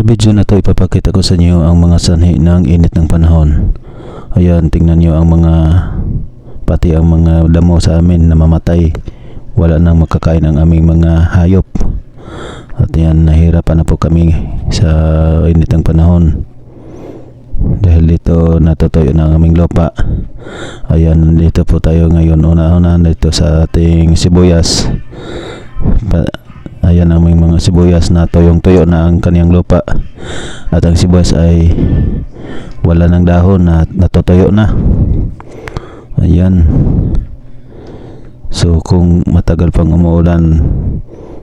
Sa video na to ipapakita ko sa inyo ang mga sanhi ng init ng panahon. Ayan, tingnan nyo ang mga pati ang mga damo sa amin na mamatay. Wala nang makakain ang aming mga hayop. At yan, nahirapan na po kami sa init ng panahon. Dahil dito natutuyo na ang aming lupa. Ayan, dito po tayo ngayon. Una-una dito sa ating sibuyas. Pa- Ayan ang mga sibuyas na tuyong-tuyo na ang kaniyang lupa. At ang sibuyas ay wala ng dahon na natutuyo na. Ayan. So kung matagal pang umuulan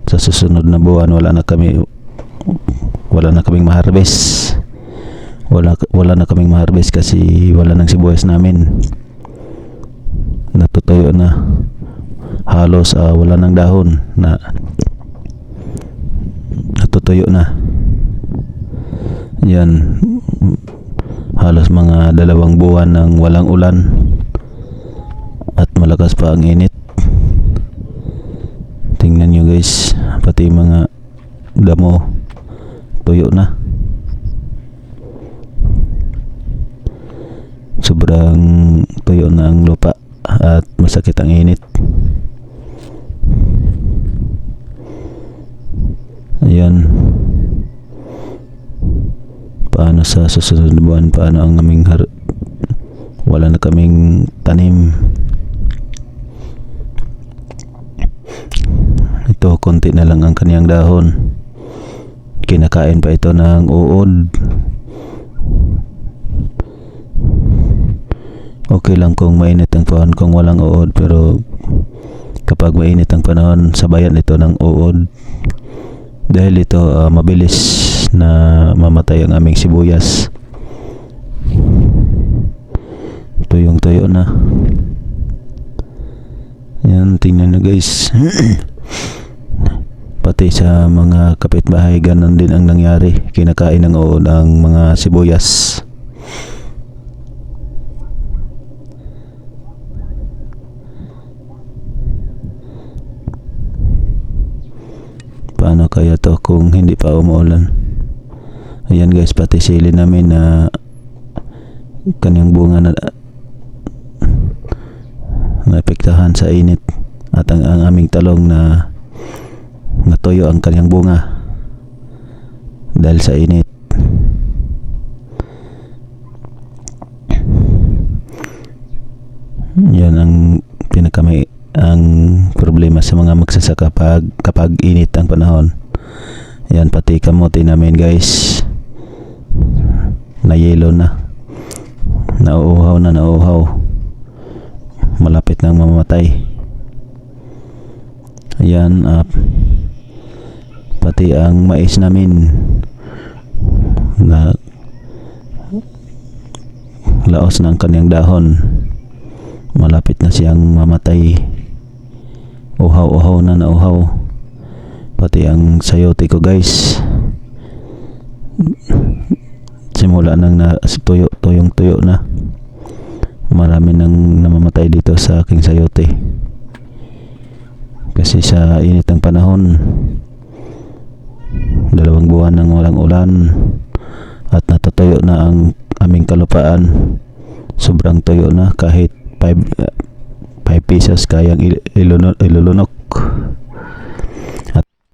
sa susunod na buwan wala na kami wala na kaming maharbes. Wala wala na kaming maharbes kasi wala nang sibuyas namin. Natutuyo na. Halos ah, wala ng dahon na natutuyo na. Yan. Halos mga dalawang buwan ng walang ulan at malakas pa ang init. Tingnan nyo guys, pati mga damo tuyo na. Sobrang tuyo na ang lupa at masakit ang init. Ayan. Paano sa susunod buwan? Paano ang aming har- wala na kaming tanim. Ito, konti na lang ang kaniyang dahon. Kinakain pa ito ng uod. Okay lang kung mainit ang panahon kung walang uod pero kapag mainit ang panahon sabayan ito ng uod dahil ito ah, mabilis na mamatay ang aming sibuyas. Tuyong tuyo na. Yan tingnan nyo guys. Pati sa mga kapitbahay ganon din ang nangyari. Kinakain ng ang mga sibuyas paano kaya to kung hindi pa umuulan. Ayan guys pati sili namin na kanyang bunga na naapektahan sa init at ang, ang aming talong na natuyo ang kanyang bunga dahil sa init. Yan ang pinakamay ang problema sa mga magsasaka pag, kapag init ang panahon yan pati kamote namin guys. Na yellow na. Nauuhaw na nauuhaw. Malapit nang mamamatay ayan ah, pati ang mais namin. Na laos ng kanyang dahon. Malapit na siyang mamatay. Uhaw-uhaw na nauhaw pati ang sayote ko guys. Simula nang na tuyo, tuyong tuyo na. Marami nang namamatay dito sa aking sayote. Kasi sa init ng panahon dalawang buwan nang walang ulan at natutuyo na ang aming kalupaan. Sobrang tuyo na kahit 5 5 pesos kayang ilulunok